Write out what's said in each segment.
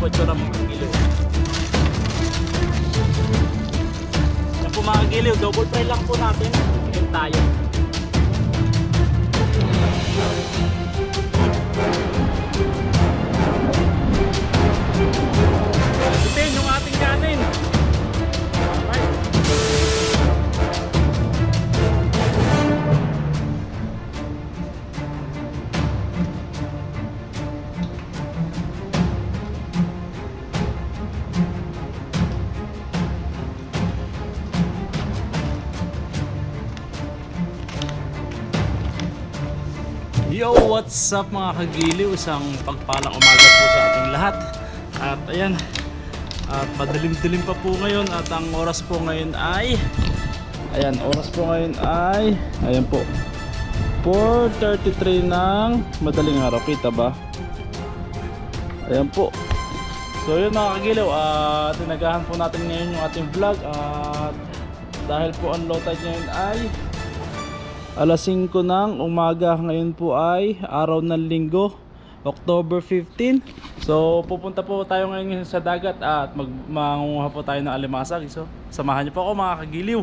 Bocho na mga kagiliw. Yan po mga kagiliw, double fry lang po natin. Yan tayo. Yo, what's up mga kagiliw? Isang pagpalang umaga po sa ating lahat. At ayan, at madilim-dilim pa po ngayon at ang oras po ngayon ay Ayan, oras po ngayon ay Ayan po 4.33 ng madaling araw, kita ba? Ayan po So yun mga kagiliw, at tinagahan po natin ngayon yung ating vlog At dahil po ang low tide ngayon ay Alas 5 ng umaga ngayon po ay araw ng linggo October 15 So pupunta po tayo ngayon sa dagat at mag po tayo ng alimasag So samahan niyo po ako mga kagiliw.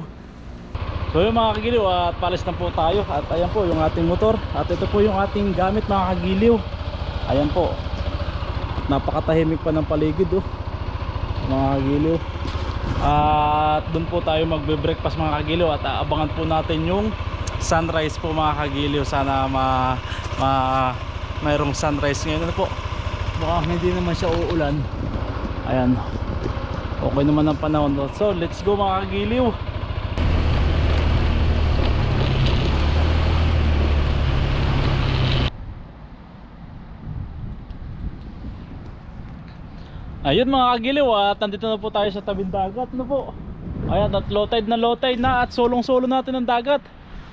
So yung mga kagiliw at palis na po tayo. At ayan po yung ating motor. At ito po yung ating gamit mga kagiliw. Ayan po. Napakatahimik pa ng paligid oh. Mga kagiliw. At doon po tayo magbe-breakfast mga kagiliw. At aabangan po natin yung sunrise po mga kagiliw. Sana ma, ma mayroong sunrise ngayon. Ano po? Mukhang hindi naman siya uulan. Ayan. Okay naman ang panahon so let's go mga kagiliw. Ayun mga kagiliw at nandito na po tayo sa tabing dagat. Ano po? Ayan at low tide na low tide na at solong solo natin ang dagat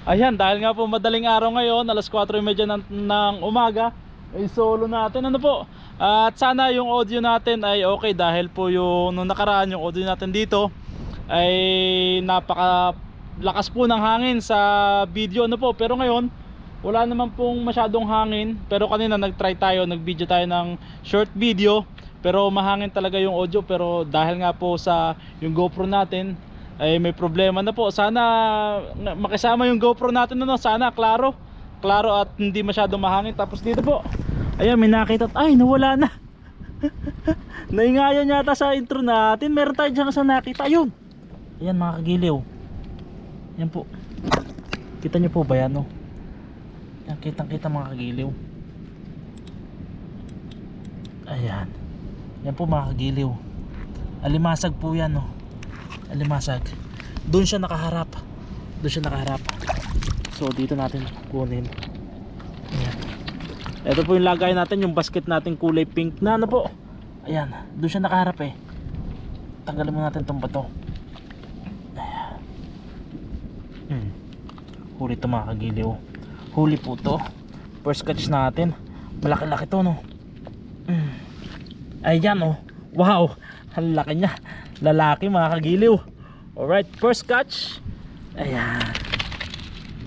Ayan, dahil nga po madaling araw ngayon, alas 4.30 ng, ng umaga, ay solo natin. Ano po? At sana yung audio natin ay okay dahil po yung nung nakaraan yung audio natin dito ay napaka lakas po ng hangin sa video ano po. Pero ngayon, wala naman pong masyadong hangin. Pero kanina nag-try tayo, nag-video tayo ng short video. Pero mahangin talaga yung audio pero dahil nga po sa yung GoPro natin ay may problema na po. Sana na- makisama yung GoPro natin ano, sana klaro. Klaro at hindi masyadong mahangin. Tapos dito po. Ayan, may nakita. Ay, nawala na. Naingayan yata sa intro natin. Meron tayo dyan sa nakita. Ayun. Ayan mga kagiliw. Yan po. Kita nyo po ba yan no? Yan, kitang kita mga kagiliw. Ayan. Yan po mga kagiliw. Alimasag po yan no alimasag. Doon siya nakaharap. Doon siya nakaharap. So dito natin kunin ayan. Ito po yung lagay natin yung basket natin kulay pink na ano po? Ayan. Doon siya nakaharap eh. Tanggalin mo natin itong bato. Ayan. Hmm. huli ito mga kagiliw. Huli po to. First catch natin. Malaki laki to no? Hmm. ayan oh. Wow. Ang laki niya lalaki mga kagiliw. Alright first catch. Ayan.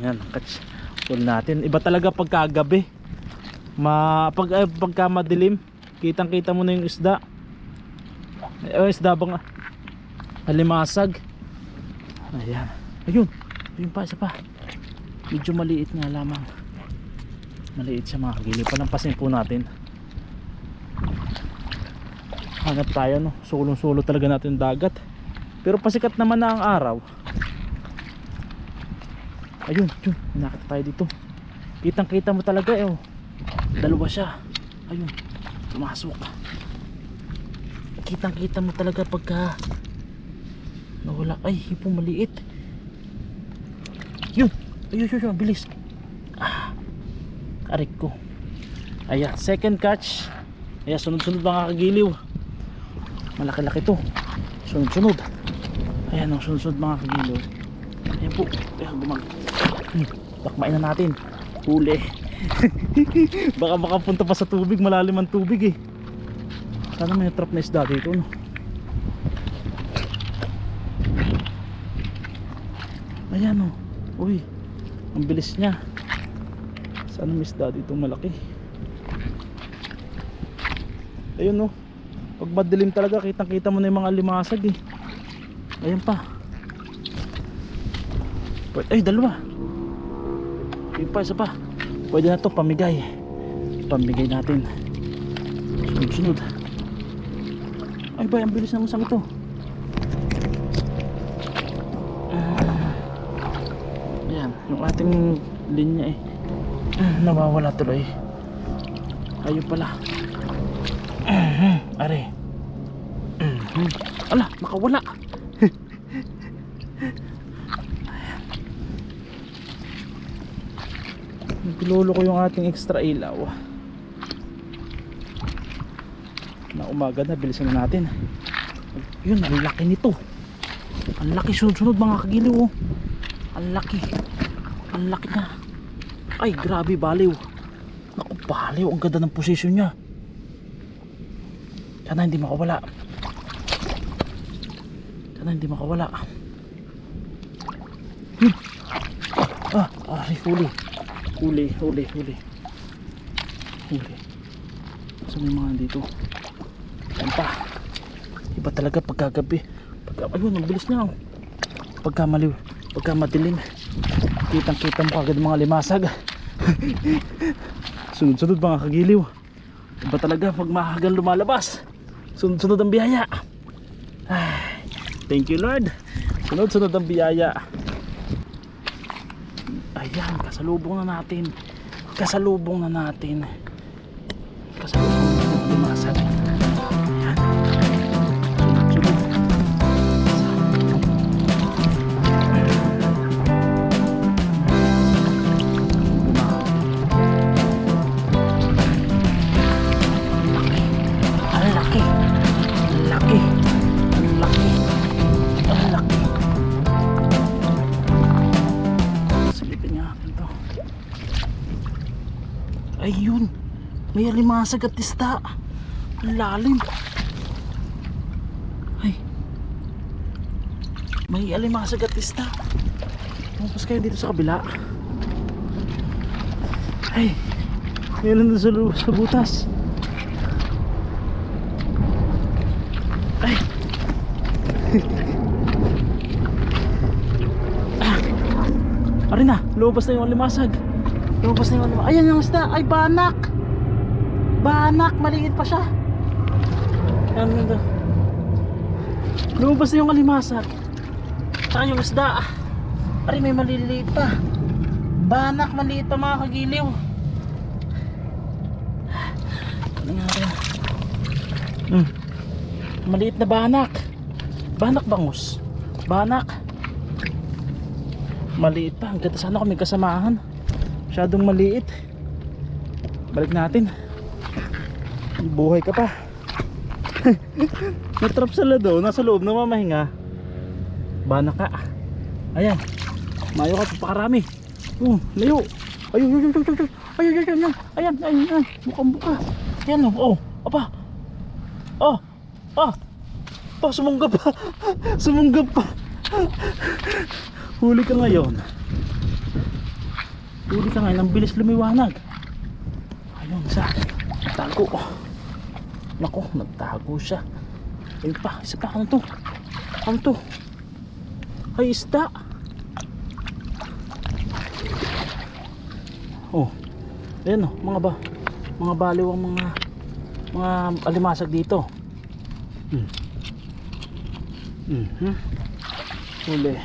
Yan catch. Pull natin. Iba talaga pagkagabi. Ma pag eh, pagka madilim kitang kita mo na yung isda. Eh isda bang halimasag ayan. Ayun ayun pa isa pa. Medyo maliit nga lamang. Maliit siya mga kagiliw. Palampasin po natin hanap tayo no? Sulong sulo talaga natin dagat. Pero pasikat naman na ang araw. Ayun yun nakita tayo dito. Kitang kita mo talaga eh oh. dalawa siya. Ayun pumasok. Kitang kita mo talaga pagka nawala. Ay hipong maliit. Yun ayun yun yun bilis. Ah karik ko. Ayan second catch. Ayan sunod sunod mga kagiliw malaki laki to. Sunod sunod ayan ang sunod sunod mga kagiliw ayan po. Ayan bumag hmm, na natin. Huli. Baka makapunta pa sa tubig. Malalim ang tubig eh. Sana may trap na isda dito no? Ayan o uy ang bilis niya. Sana may isda dito malaki. Ayun no. Pag madilim talaga, kitang kita mo na yung mga limasag eh. Ayun pa. Ay, dalawa. Ayun pa, isa pa. Pwede na to, pamigay. Pamigay natin. Sunod, sunod. Ay ba, ang bilis ng usang ito. Ayan, yung ating linya eh. Nawawala tuloy. Ayun pala. Are. Mhm. Ala, nakawala. Naglulo ko yung ating extra ilaw. Na umaga na, bilisan na natin. Yun, ang laki nito. Ang laki sunod-sunod mga kagiliw. Oh. Ang laki. Ang laki na. Ay, grabe baliw. Naku, baliw. Ang ganda ng posisyon niya. Sana hindi makawala. Sana hindi makawala. Hmm. Ah, ah, huli. Huli, huli, huli. Huli. Saan may mga dito? Yan pa. Iba talaga pagkagabi. Pagka, ayun, ang bilis niya. oh. Pagka maliw, pagka madilim. Kitang kita mo kagad mga limasag. Sunod-sunod mga kagiliw. Iba talaga pag mahagang lumalabas. Sunod-sunod ang biyaya. Ay, thank you Lord. Sunod-sunod ang biyaya. Ayan, kasalubong na natin. Kasalubong na natin. May alimasag at tista. Ang lalim. Ay. May alimasag at tista. Lumabas kayo dito sa kabila. Ay. Meron doon sa, sa butas. Ay. Ari na, lumabas na yung limasag. Lumabas na yung limasag. Ayan yung isda. Ay, banak. Banak, maliit pa siya. Ayan ganda. Lumabas na yung alimasag. Saka yung isda. Ari, may maliliit pa. Banak, maliit pa mga kagiliw. Ano nga rin? Hmm. Maliit na banak. Banak bangus. Banak. Maliit pa. Ang ganda sana may kasamahan. Masyadong maliit. Balik natin. Buhay ka pa. Natrap sa lado. Nasa loob na mamahinga. Banak ka. Ayan. Mayo ka paparami. Oh, layo. Ayun, ayun, ayun, ayun, ayun. Ayun. Ayan, ayun, ayun. Bukang buka. Ayan, oh. Oh, apa. Oh. Ah. Pa, sumunggap pa. sumunggap pa. Huli ka ngayon. Huli ka ngayon. Ang bilis lumiwanag. Ayun, isa. Nagtago. Nako, nagtago siya. Ayun pa, isa pa. Ano to? Ano to? Ay, isda. Oh. Ayan oh, mga ba. Mga baliw ang mga mga alimasag dito. Hmm. Mhm. Huli.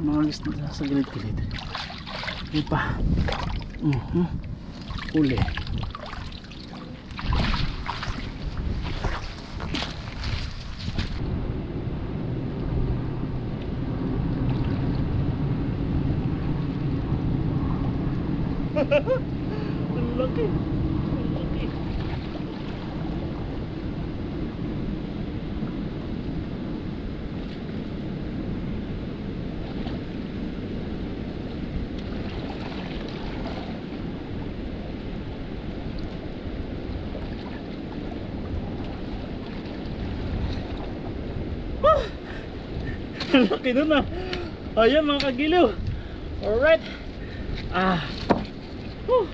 Mga list na sa gilid-gilid. Hindi pa. Mhm. Huli. Ang laki. Ang laki. Ah! Ang laki nun ah. Ayan mga kagiliw. Alright. Ah. Whew.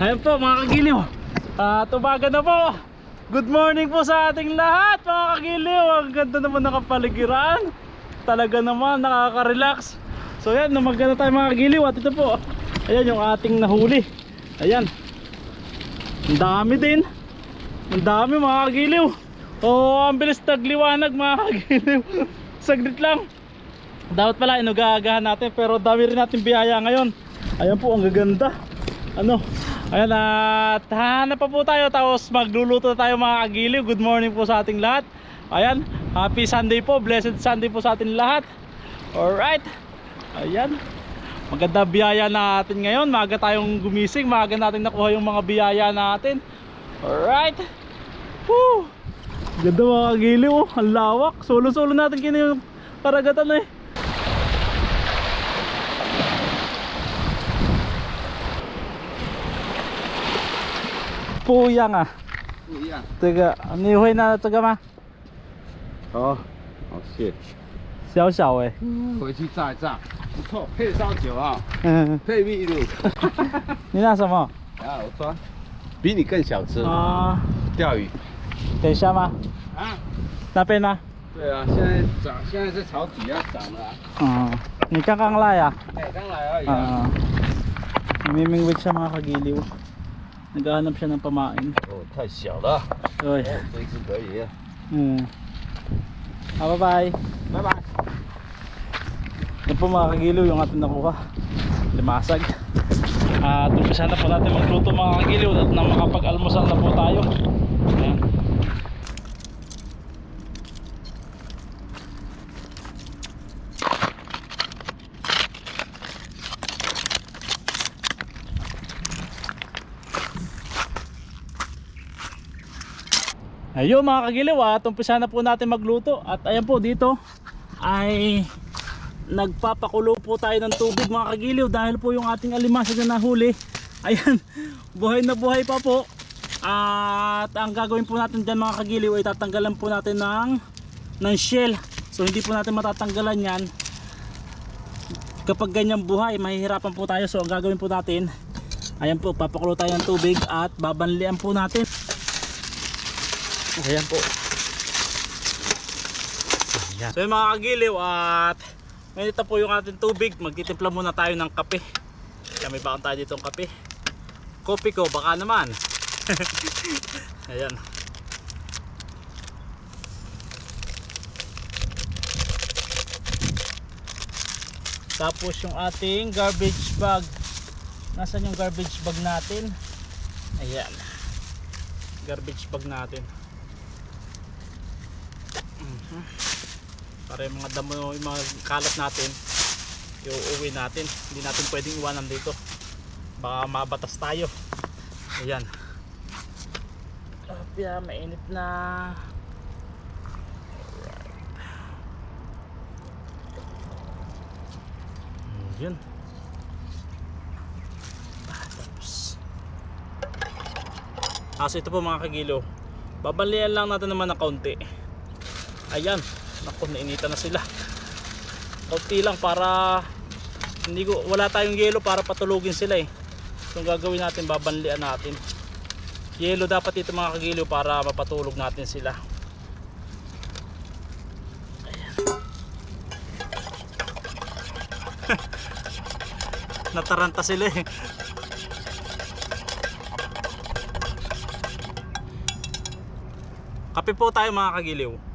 Ayan po mga kagiliw. At umaga na po. Good morning po sa ating lahat mga kagiliw. Ang ganda naman ng kapaligiran. Talaga naman nakaka-relax. So ayan, namaga na tayo mga kagiliw. At ito po, ayan yung ating nahuli. Ayan. Ang dami din. Ang dami mga kagiliw. Oh, ang bilis nagliwanag mga kagiliw. Saglit lang. Dapat pala inugagahan natin pero dami rin natin biyaya ngayon. Ayan po, ang gaganda. Ano? Ayan at hanap pa po tayo tapos magluluto tayo mga kagiliw. Good morning po sa ating lahat. Ayan, happy Sunday po. Blessed Sunday po sa ating lahat. Alright. Ayan. Maganda biyaya natin ngayon. Maaga tayong gumising. Maaga natin nakuha yung mga biyaya natin. Alright. Woo! Ganda mga oh. Ang lawak. Solo-solo natin kina yung karagatan eh. Puyang ah. 不一样。这个你会拿这个吗？好，好谢。小小哎、回去炸一炸，不错，配烧酒啊，嗯，配秘鲁。你那什么？啊，我抓，比你更小吃，啊，钓鱼。等一下吗？啊？那边呢？对啊，现在涨，现在在炒底要涨了啊。嗯，你刚刚来啊？哎，刚来而已啊。Ah, namimingwit siya mga kagiliw. Naghahanap siya ng pamain. 哦，太小了。 Oy. 哦，这一只可以。 Hmm. Ah, bye-bye. 拜拜。 Yan po mga kagiliw yung ating nakuha. Limasag. At umpisa na po natin magluto mga kagiliw at nang makapag-almusal na po tayo. Ayun mga kagiliw at umpisa na po natin magluto. At ayan po dito ay nagpapakulo po tayo ng tubig mga kagiliw dahil po yung ating alimasag na nahuli. Ayan buhay na buhay pa po. At ang gagawin po natin dyan mga kagiliw ay tatanggalan po natin ng ng shell. So hindi po natin matatanggalan yan. Kapag ganyan buhay mahihirapan po tayo. So ang gagawin po natin ayan po papakulo tayo ng tubig at babanlian po natin ayan po ayan. so yung mga kagiliw at ngayon po yung ating tubig. Magtitimpla muna tayo ng kape. May baon tayo dito ng kape. Kopi ko, baka naman. Ayan. Tapos yung ating garbage bag. Nasaan yung garbage bag natin? Ayan. Garbage bag natin. Para yung mga damo yung mga kalat natin iuwi natin. Hindi natin pwedeng iwanan dito. Baka mabatas tayo. Ayan. Apya, mainit na. Alright. yun Ah, Kaso ito po mga kagilo. Babalian lang natin naman ng kaunti ayan Naku, nainitan na sila. Kaunti lang para hindi ko wala tayong yelo para patulugin sila eh. So gagawin natin babanlian natin. Yelo dapat ito mga kagiliw para mapatulog natin sila. Nataranta sila eh. Kape po tayo mga kagiliw.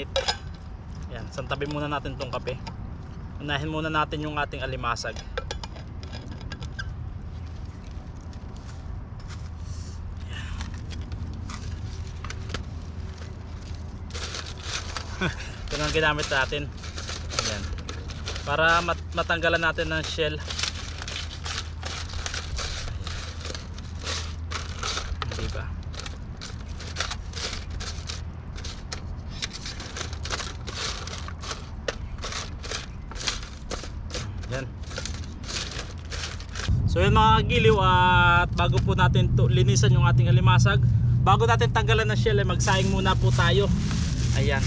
Maintinit yan santabi muna natin tong kape. Unahin muna natin yung ating alimasag. Ito ang ginamit natin. Yan. Para mat matanggalan natin ng shell diba Yan. So yun mga kagiliw at bago po natin linisan yung ating alimasag bago natin tanggalan ng shell, eh, magsaing muna po tayo. Ayan.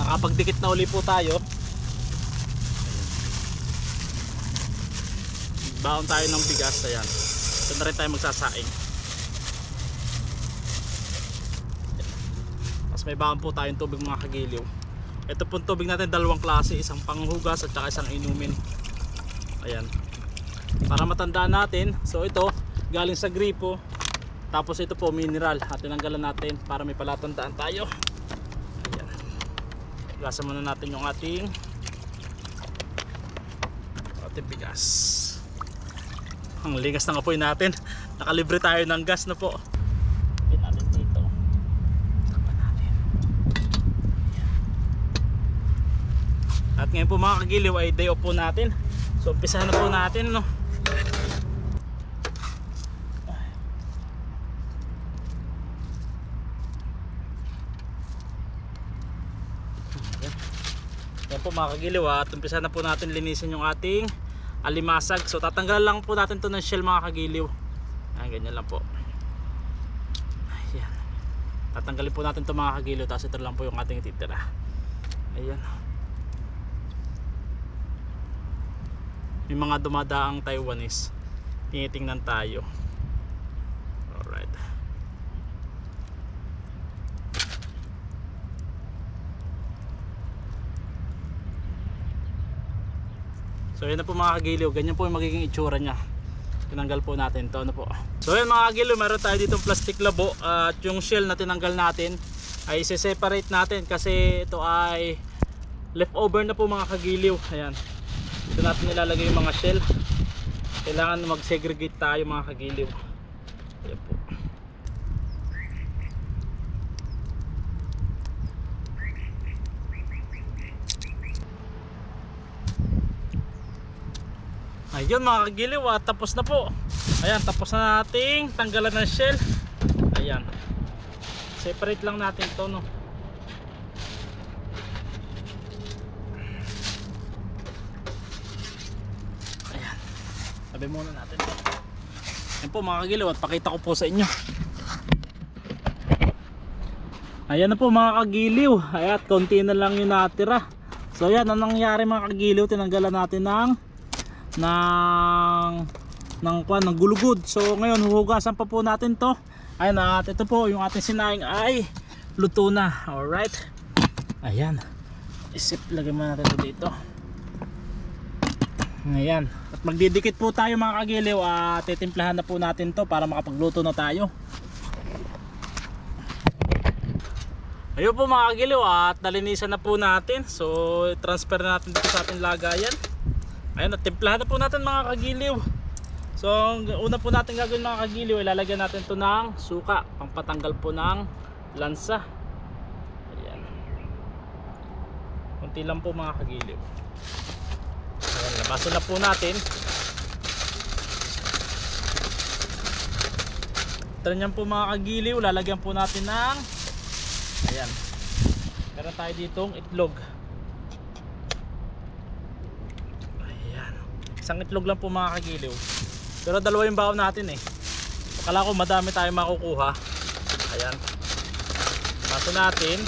Nakapagdikit na uli po tayo. Baon tayo ng bigas. Ayan. Ito na rin tayo magsasaing. Tapos may baon po tayong tubig mga kagiliw. Ito pong tubig natin dalawang klase. Isang panghugas at saka isang inumin. Ayan. Para matandaan natin. So ito galing sa gripo. Tapos ito po mineral. At tinanggalan natin para may palatandaan tayo. Ayan. Gasan muna natin yung ating ating bigas. Ang ligas ng apoy natin. Nakalibre tayo ng gas na po. At ngayon po mga kagiliw ay day off po natin. So umpisahan na po natin no. Yan po mga kagiliw at umpisa na po natin linisin yung ating alimasag. So tatanggalan lang po natin to ng shell mga kagiliw. Ayan, ganyan lang po. Ayan. Tatanggalin po natin to mga kagiliw tapos ito lang po yung ating titira. Ayan. May mga dumadaang Taiwanese. Tinitingnan tayo. Alright. So yun na po mga kagiliw, ganyan po yung magiging itsura niya. Tinanggal po natin to ano po. So yun mga kagiliw, meron tayo ditong plastic labo at yung shell na tinanggal natin ay separate natin kasi ito ay leftover na po mga kagiliw. Ayan. Dito natin nilalagay yung mga shell. Kailangan mag-segregate tayo mga kagiliw. Ayan po. Ayun mga kagiliw at tapos na po. Ayan tapos na nating tanggalan ng shell. Ayan. Separate lang natin to no. Sabi muna natin to. Ayan po mga kagiliw at pakita ko po sa inyo. Ayan na po mga kagiliw. Ayan konti na lang yung natira. So ayan ang nangyari mga kagiliw. Tinanggalan natin ng ng ng kwan ng gulugod. So ngayon huhugasan pa po natin 'to. Ayun at ito po yung ating sinaing ay luto na. All right. Ayan. Isip lagay mo natin ito dito. Ayan. At magdidikit po tayo mga kagiliw at titimplahan na po natin 'to para makapagluto na tayo. Ayun po mga kagiliw at nalinisan na po natin. So transfer na natin dito sa ating lagayan. Ayun, natimplahan na po natin mga kagiliw. So, una po natin gagawin mga kagiliw, ilalagyan natin to ng suka, pampatanggal po ng lansa. Ayan. Kunti lang po mga kagiliw. Ayan, labasan na po natin. Niyan po mga kagiliw, lalagyan po natin ng Ayan. Meron tayo ditong itlog. isang itlog lang po mga kagiliw. Pero dalawa yung baon natin eh. Akala ko madami tayo makukuha. Ayan. Maso natin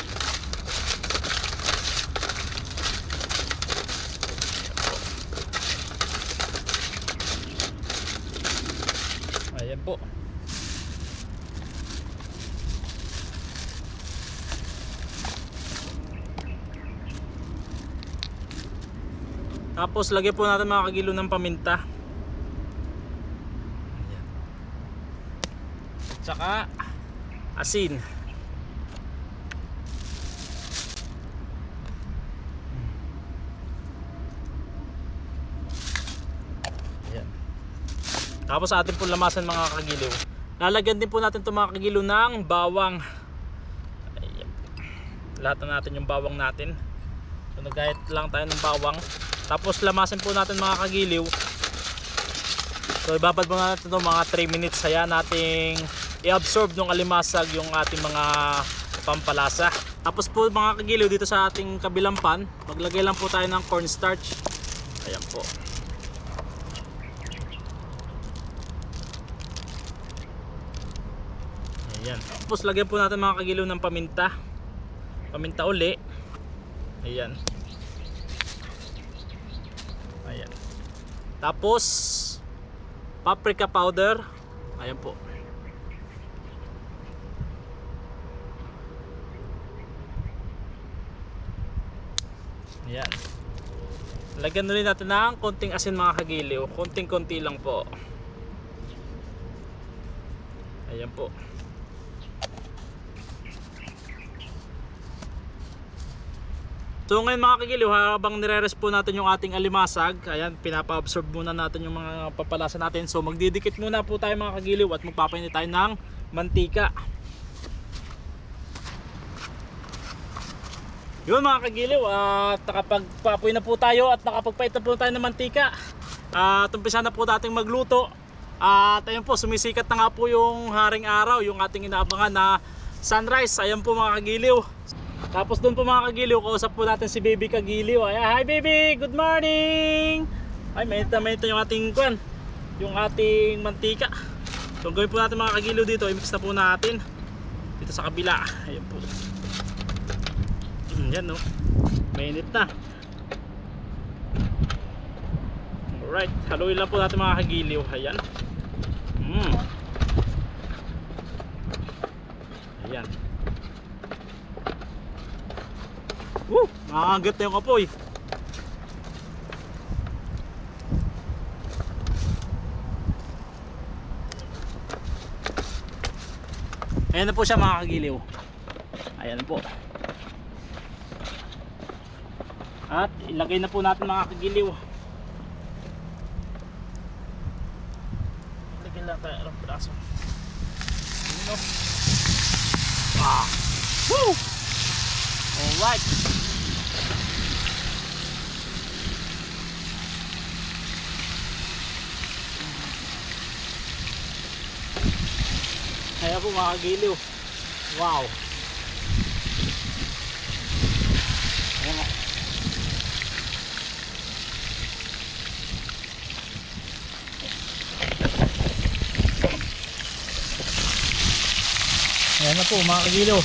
ayan po Tapos lagyan po natin mga kagilo ng paminta. Ayan. At saka asin. Tapos atin po lamasan mga kagiliw. Lalagyan din po natin itong mga kagiliw ng bawang. Lahat na natin yung bawang natin. So nagkahit lang tayo ng bawang. Tapos lamasin po natin mga kagiliw. So ibabad muna natin ito mga 3 minutes. Hayaan nating i-absorb ng alimasag yung ating mga pampalasa. Tapos po mga kagiliw dito sa ating kabilang pan, maglagay lang po tayo ng cornstarch. Ayan po. Ayan. Tapos lagyan po natin mga kagiliw ng paminta. Paminta uli. Ayan. Ayan. Tapos paprika powder. Ayan po. Ayan. Lagyan ulit natin ng konting asin mga kagiliw. Konting-konti lang po. Ayan po. So ngayon mga kagiliw, habang nire-rest po natin yung ating alimasag, ayan, pinapa-absorb muna natin yung mga papalasa natin. So magdidikit muna po tayo mga kagiliw at magpapainit tayo ng mantika. Yun mga kagiliw, at nakapagpapoy na po tayo at nakapagpait na po tayo ng mantika. At umpisa na po natin magluto. At ayun po, sumisikat na nga po yung haring araw, yung ating inaabangan na sunrise. Ayan po mga kagiliw. Tapos doon po mga kagiliw, kausap po natin si Baby Kagiliw. Ay, hi Baby, good morning! Ay, mainit na mainit yung ating kwan, yung ating mantika. So, gawin po natin mga kagiliw dito, i-mix na po natin dito sa kabila. Ayan po. Mm, yan no. Mainit na. Alright, haluin lang po natin mga kagiliw. Ayan. Mm. Ayan. Woo! Makakagat na yung kapoy. Ayan na po siya mga kagiliw. Ayan po. At ilagay na po natin mga kagiliw. Lagyan lang tayo ng braso. Ano? Ah! Woo! Alright. Kaya po mga kagiliw. Wow. Ayan nga. Ayan na po mga kagiliw.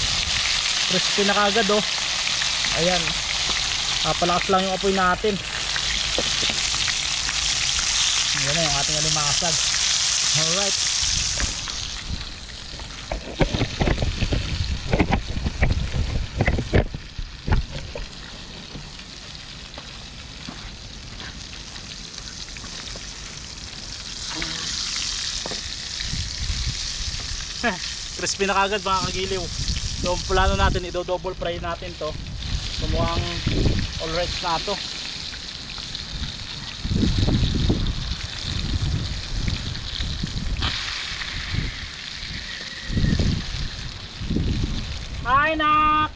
Crispy na kagad oh. Ayan. Papalakas lang yung apoy natin. Ayan na yung ating alimasag. Alright. crispy na kagad mga kagiliw so plano natin ido double fry natin to so mukhang alright na to. Hi nak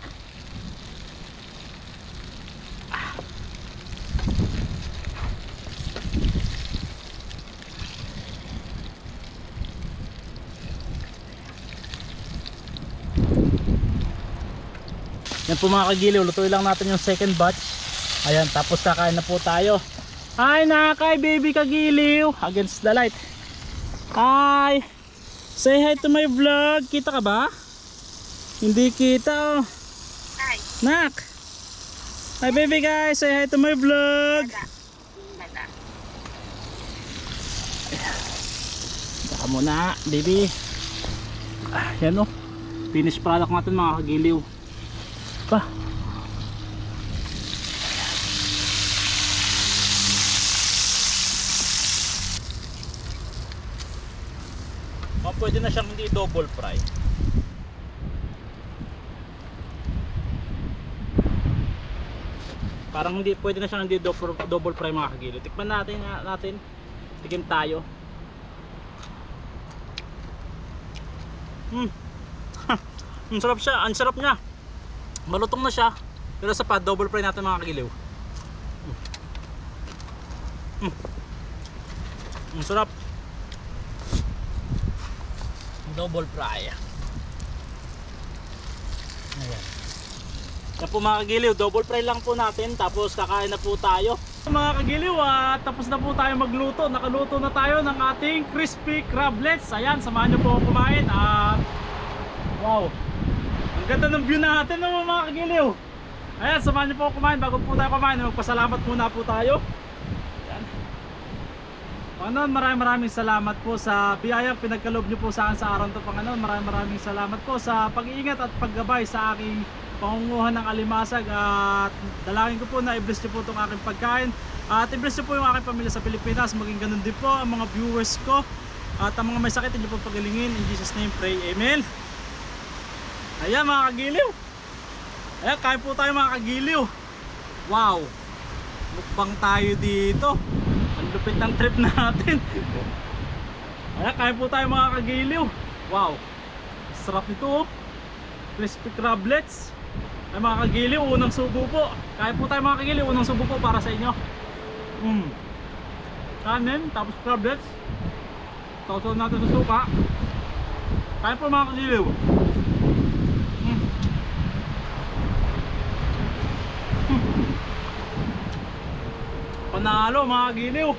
Yan po mga kagiliw, lutuin lang natin yung second batch. Ayan, tapos kakain na po tayo. Hi nakay baby kagiliw, against the light. Hi! Say hi to my vlog. Kita ka ba? Hindi kita oh. Hi. Nak! Hi baby guys, say hi to my vlog. Wala. Saka muna, baby. Ah, yan oh. Finished product natin mga kagiliw. Pa. Oh, pwede na siyang hindi double fry. Parang hindi pwede na siyang hindi double, double fry mga kagiliw. Tikman natin nga natin. Tikim tayo. Hmm. Ang sarap siya, ang sarap niya. Malutong na siya. Pero sa pa double fry natin mga kagiliw. Mm. Ang sarap. Double fry. Ayan. Yan po mga kagiliw, double fry lang po natin tapos kakain na po tayo. Mga kagiliw, at tapos na po tayo magluto. Nakaluto na tayo ng ating crispy crablets. Ayan, samahan niyo po kumain. At Ganda ng view natin naman mga kagiliw. Ayan, samahan niyo po kumain. Bago po tayo kumain, magpasalamat muna po tayo. Ayan. Panginoon, maraming maraming salamat po sa biyayang pinagkaloob niyo po sa akin sa araw to Panginoon. Maraming maraming salamat po sa pag-iingat at paggabay sa aking pangunguhan ng alimasag at dalangin ko po na i-bless niyo po itong aking pagkain at i-bless niyo po yung aking pamilya sa Pilipinas maging ganun din po ang mga viewers ko at ang mga may sakit niyo po pagalingin in Jesus name pray amen ayan mga kagiliw. Ayan kain po tayo mga kagiliw. Wow. Mukbang tayo dito. Ang lupit ng trip natin. Ayan kain po tayo mga kagiliw. Wow. Sarap nito oh. Crispy crablets ay mga kagiliw, unang subo po. Kaya po tayo mga kagiliw, unang subo po para sa inyo. Mm. kanin, tapos crablets sausaw natin sa suka. Kaya po mga kagiliw panalo mga kagiliw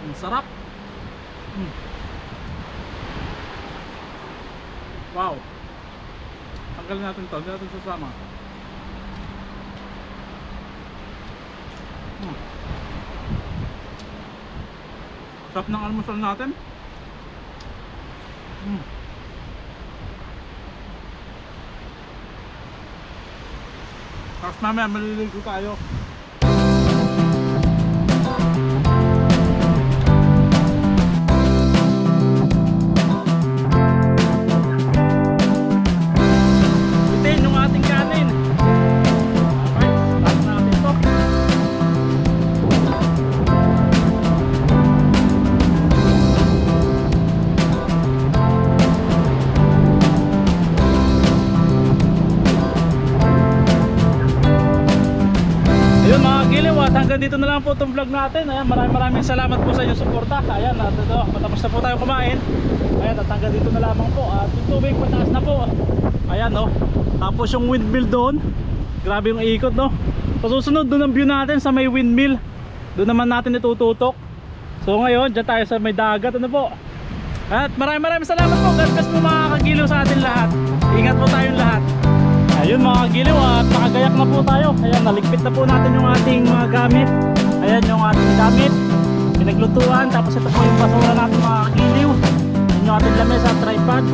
ang sarap mm. Wow. Tanggalin natin to, hindi natin sasama. Hmm. Sarap ng almusal natin. Hmm. 慢慢慢慢的就改哟。Hanggang dito na lang po itong vlog natin. Ayan, maraming maraming salamat po sa inyong suporta. Ayan, at ito, matapos na po tayo kumain. Ayan, at hanggang dito na lamang po. At yung tubig pataas na po. Ayan, no. Tapos yung windmill doon. Grabe yung ikot, no. Sa susunod, doon ang view natin sa may windmill. Doon naman natin itututok. So ngayon, dyan tayo sa may dagat. Ano po? At maraming maraming salamat po. God bless po mga kagiliw sa atin lahat. Ingat po tayong lahat. Ayun mga kagiliw at nakagayak na po tayo. Ayan, naligpit na po natin yung ating mga gamit. Ayan yung ating gamit. Pinaglutuan. Tapos ito po yung basura natin mga kagiliw. Ayan yung ating lamesa at tripod.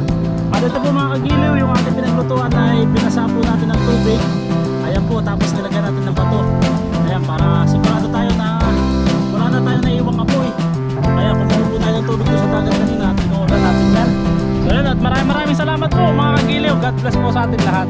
At ito po mga kagiliw, yung ating pinaglutuan ay binasa po natin ng tubig. Ayan po, tapos nilagyan natin ng bato. Ayan, para sigurado tayo na wala na tayo naiwang apoy. Kaya kumuha po tayo ng tubig doon sa dagat kanina at pinuulan natin yan. So yun, at maraming maraming salamat po mga kagiliw. God bless po sa atin lahat.